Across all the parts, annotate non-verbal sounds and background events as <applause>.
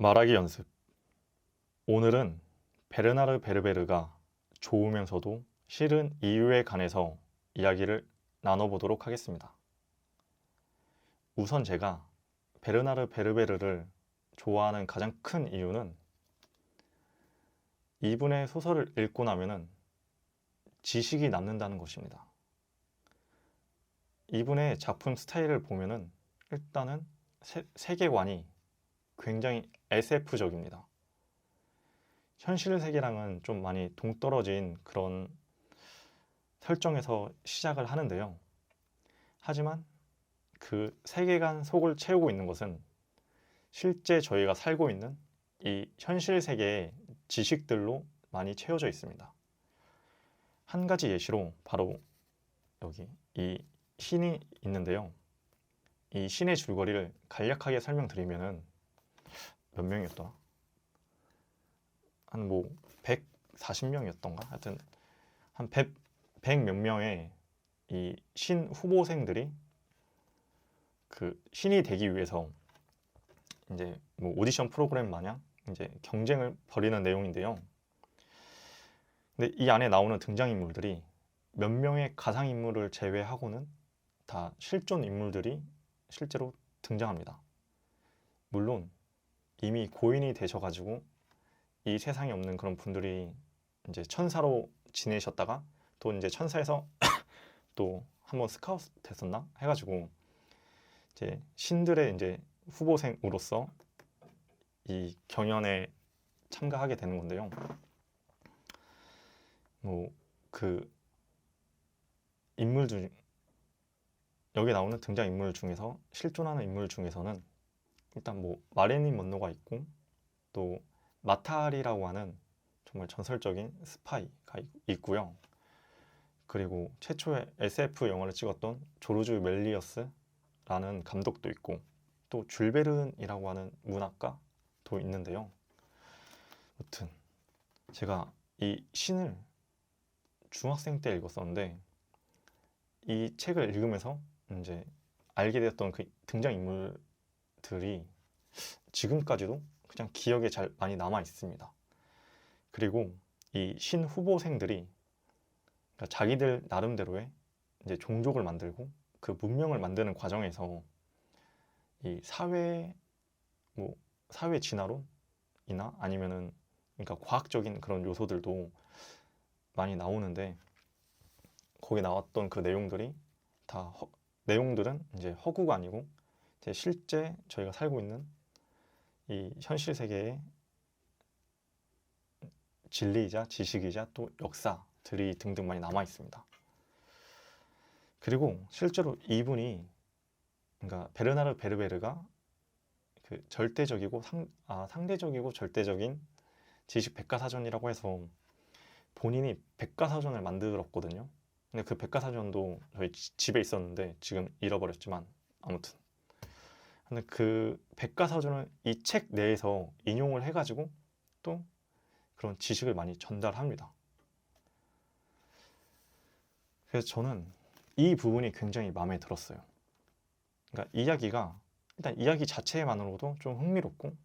말하기 연습. 오늘은 베르나르 베르베르가 좋으면서도 싫은 이유에 관해서 이야기를 나눠보도록 하겠습니다. 우선 제가 베르나르 베르베르를 좋아하는 가장 큰 이유는 이분의 소설을 읽고 나면은 지식이 남는다는 것입니다. 이분의 작품 스타일을 보면은 일단은 세, 세계관이 굉장히 SF적입니다. 현실 세계랑은 좀 많이 동떨어진 그런 설정에서 시작을 하는데요. 하지만 그 세계관 속을 채우고 있는 것은 실제 저희가 살고 있는 이 현실 세계의 지식들로 많이 채워져 있습니다. 한 가지 예시로 바로 여기 이 신이 있는데요. 이 신의 줄거리를 간략하게 설명드리면은 몇 명이었더라? 한 뭐 140명이었던가? 하여튼 한 100, 100몇 명의 이 신 후보생들이 그 신이 되기 위해서 이제 뭐 오디션 프로그램 마냥 이제 경쟁을 벌이는 내용인데요. 근데 이 안에 나오는 등장인물들이 몇 명의 가상인물을 제외하고는 다 실존 인물들이 실제로 등장합니다. 물론 이미 고인이 되셔가지고 이 세상에 없는 그런 분들이 이제 천사로 지내셨다가 또 이제 천사에서 <coughs> 또 한번 스카우트 됐었나 해가지고 이제 신들의 이제 후보생으로서 이 경연에 참가하게 되는 건데요. 뭐 그 인물 중 여기 나오는 등장 인물 중에서 실존하는 인물 중에서는 일단 뭐 마레닌 먼노가 있고 또 마탈이라고 하는 정말 전설적인 스파이가 있- 있고요. 그리고 최초의 SF 영화를 찍었던 조르주 멜리어스라는 감독도 있고 또 줄베른이라고 하는 문학가도 있는데요. 아무튼 제가 이 신을 중학생 때 읽었었는데 이 책을 읽으면서 이제 알게 되었던 그 등장 인물 들이 지금까지도 그냥 기억에 잘 많이 남아 있습니다. 그리고 이 신 후보생들이 그러니까 자기들 나름대로의 이제 종족을 만들고 그 문명을 만드는 과정에서 이 사회 뭐 사회 진화론이나 아니면은 그러니까 과학적인 그런 요소들도 많이 나오는데 거기 나왔던 그 내용들이 다 허- 내용들은 이제 허구가 아니고 실제 저희가 살고 있는 이 현실 세계의 진리이자 지식이자 또 역사들이 등등 많이 남아 있습니다. 그리고 실제로 이분이 그러니까 베르나르 베르베르가 그 절대적이고 상, 아, 상대적이고 절대적인 지식 백과사전이라고 해서 본인이 백과사전을 만들었거든요. 근데 그 백과사전도 저희 지- 집에 있었는데 지금 잃어버렸지만 아무튼 근데 그 백과사전을 이 책 내에서 인용을 해가지고 또 그런 지식을 많이 전달합니다. 그래서 저는 이 부분이 굉장히 마음에 들었어요. 그러니까 이야기가 일단 이야기 자체만으로도 좀 흥미롭고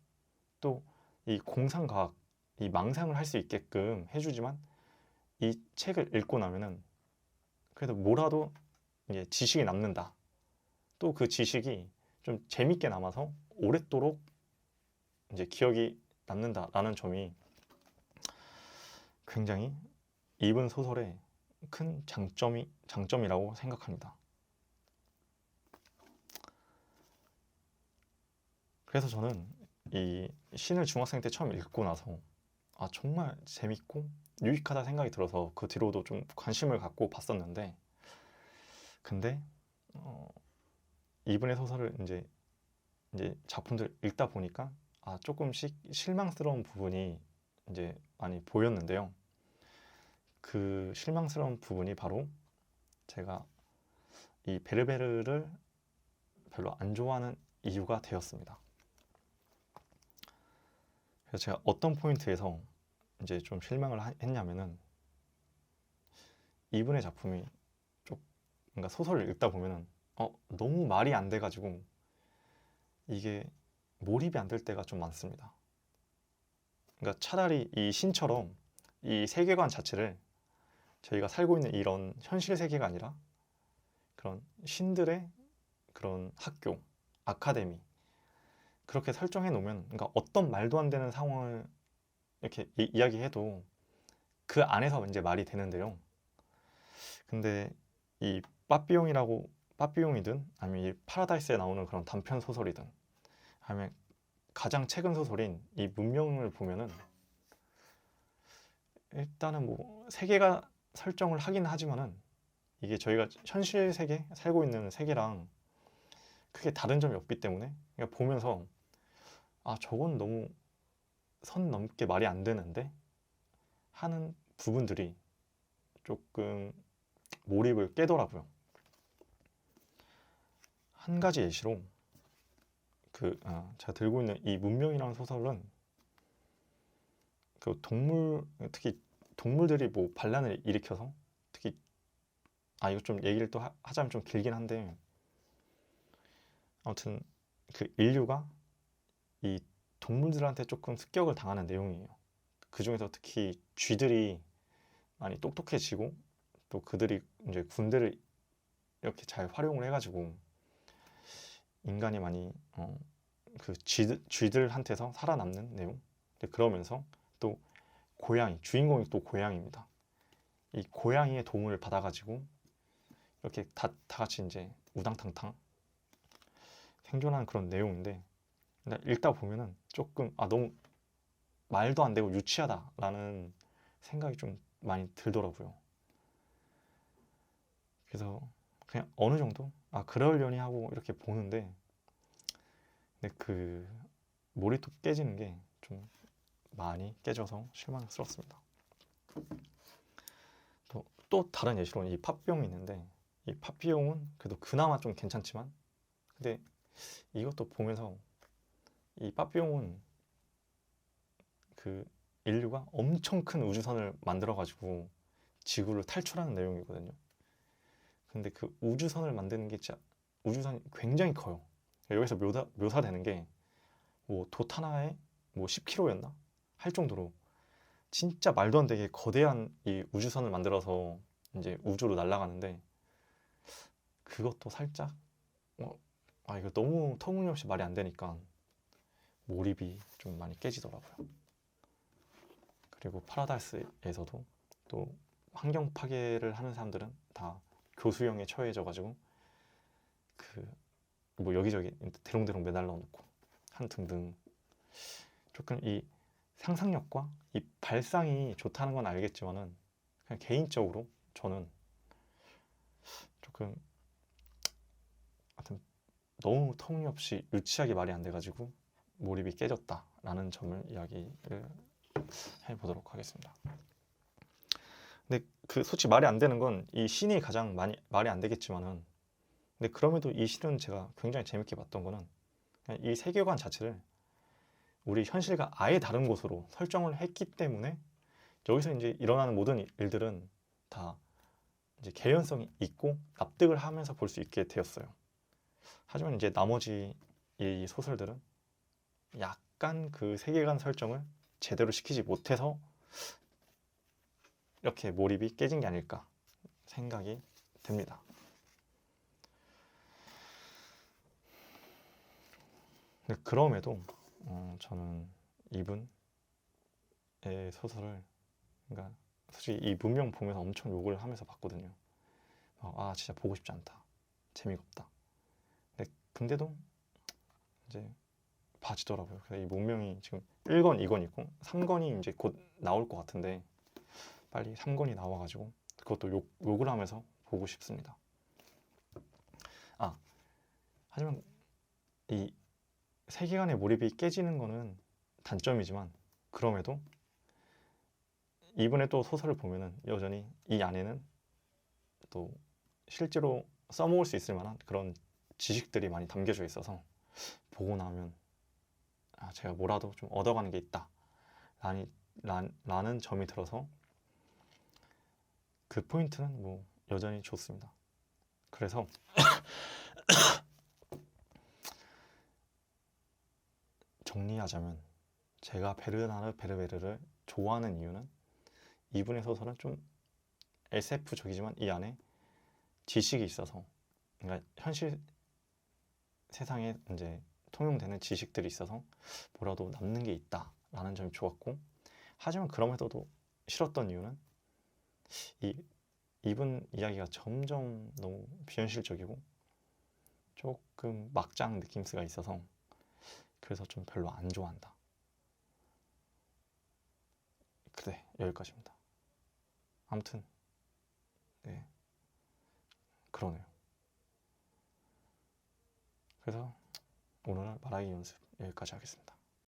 또 이 공상과학, 이 망상을 할 수 있게끔 해주지만 이 책을 읽고 나면은 그래도 뭐라도 이제 지식이 남는다. 또 그 지식이 좀 재밌게 남아서 오랫도록 이제 기억이 남는다라는 점이 굉장히 이분 소설의 큰 장점이 장점이라고 생각합니다. 그래서 저는 이 신을 중학생 때 처음 읽고 나서 아 정말 재밌고 유익하다 생각이 들어서 그 뒤로도 좀 관심을 갖고 봤었는데 근데 어, 이분의 소설을 이제 이제 작품들 읽다 보니까 아 조금씩 실망스러운 부분이 이제 많이 보였는데요. 그 실망스러운 부분이 바로 제가 이 베르베르를 별로 안 좋아하는 이유가 되었습니다. 그래서 제가 어떤 포인트에서 이제 좀 실망을 하- 했냐면은 이분의 작품이 좀 뭔가 소설을 읽다 보면은 어 너무 말이 안 돼가지고 이게 몰입이 안 될 때가 좀 많습니다. 그러니까 차라리 이 신처럼 이 세계관 자체를 저희가 살고 있는 이런 현실 세계가 아니라 그런 신들의 그런 학교, 아카데미 그렇게 설정해 놓으면 그러니까 어떤 말도 안 되는 상황을 이렇게 이, 이야기해도 그 안에서 이제 말이 되는데요. 근데 이 빠삐용이라고 빠삐용이든 아니면 이 파라다이스에 나오는 그런 단편 소설이든 아니면 가장 최근 소설인 이 문명을 보면은 일단은 뭐 세계가 설정을 하긴 하지만은 이게 저희가 현실 세계 살고 있는 세계랑 크게 다른 점이 없기 때문에 그냥 보면서 아 저건 너무 선 넘게 말이 안 되는데 하는 부분들이 조금 몰입을 깨더라고요. 한 가지 예시로 그 아, 제가 들고 있는 이 문명이라는 소설은 그 동물 특히 동물들이 뭐 반란을 일으켜서 특히 아 이거 좀 얘기를 또 하, 하자면 좀 길긴 한데 아무튼 그 인류가 이 동물들한테 조금 습격을 당하는 내용이에요. 그 중에서 특히 쥐들이 많이 똑똑해지고 또 그들이 이제 군대를 이렇게 잘 활용을 해가지고 인간이 많이 어, 그 쥐들, 쥐들한테서 살아남는 내용. 그러면서 또 고양이 주인공이 또 고양이입니다. 이 고양이의 도움을 받아가지고 이렇게 다, 다 같이 이제 우당탕탕 생존하는 그런 내용인데 읽다 보면은 조금 아 너무 말도 안 되고 유치하다라는 생각이 좀 많이 들더라고요. 그래서 그냥 어느 정도 아 그러려니 하고 이렇게 보는데 근데 그 몰입도 깨지는 게 좀 많이 깨져서 실망스럽습니다. 또, 또 다른 예시로는 이 팥비용이 있는데 이 팥비용은 그래도 그나마 좀 괜찮지만 근데 이것도 보면서 이 팥비용은 그 인류가 엄청 큰 우주선을 만들어 가지고 지구를 탈출하는 내용이거든요. 근데 그 우주선을 만드는 게 진짜 우주선이 굉장히 커요. 여기서 묘사, 묘사되는 게 뭐 돛 하나에 뭐 10kg였나 할 정도로 진짜 말도 안 되게 거대한 이 우주선을 만들어서 이제 우주로 날아가는데 그것도 살짝 어, 아 이거 너무 터무니없이 말이 안 되니까 몰입이 좀 많이 깨지더라고요. 그리고 파라다이스에서도 또 환경 파괴를 하는 사람들은 다 교수형에 처해져 가지고 그 뭐 여기저기 대롱대롱 매달려 놓고 한 등등 조금 이 상상력과 이 발상이 좋다는 건 알겠지만은 그냥 개인적으로 저는 조금 하여튼 너무 터무니없이 유치하게 말이 안 돼가지고 몰입이 깨졌다라는 점을 이야기를 해보도록 하겠습니다. 그 솔직히 말이 안 되는 건 이 신이 가장 많이 말이 안 되겠지만은 근데 그럼에도 이 신은 제가 굉장히 재밌게 봤던 거는 그냥 이 세계관 자체를 우리 현실과 아예 다른 곳으로 설정을 했기 때문에 여기서 이제 일어나는 모든 일들은 다 이제 개연성이 있고 납득을 하면서 볼 수 있게 되었어요. 하지만 이제 나머지 이 소설들은 약간 그 세계관 설정을 제대로 시키지 못해서 이렇게 몰입이 깨진 게 아닐까 생각이. 근데 그럼에도 어, 저는 이분의 소설을 그러니까 솔직히 이 문명 보면서 엄청 욕을 하면서 봤거든요. 막, 아 진짜 보고 싶지 않다. 재미가 없다. 근데 근데도 이제 봐지더라고요. 그래서 이 문명이 지금 1권, 2권 있고 3권이 이제 곧 나올 것 같은데 빨리 3권이 나와가지고 그것도 욕, 욕을 하면서 보고 싶습니다. 아 하지만 이 세계관의 몰입이 깨지는 거는 단점이지만 그럼에도 이번에 또 소설을 보면은 여전히 이 안에는 또 실제로 써먹을 수 있을 만한 그런 지식들이 많이 담겨져 있어서 보고 나면 아, 제가 뭐라도 좀 얻어가는 게 있다 라니, 라, 라는 점이 들어서 그 포인트는 뭐 여전히 좋습니다. 그래서 <coughs> 정리하자면 제가 베르나르 베르베르를 좋아하는 이유는 이분의 소설은 좀 SF적이지만 이 안에 지식이 있어서 그러니까 현실 세상에 이제 통용되는 지식들이 있어서 뭐라도 남는 게 있다라는 점이 좋았고 하지만 그럼에도 싫었던 이유는 이 이분 이야기가 점점 너무 비현실적이고 조금 막장 느낌스가 있어서 그래서 좀 별로 안 좋아한다. 그래 여기까지입니다. 아무튼 네 그러네요. 그래서 오늘 말하기 연습 여기까지 하겠습니다.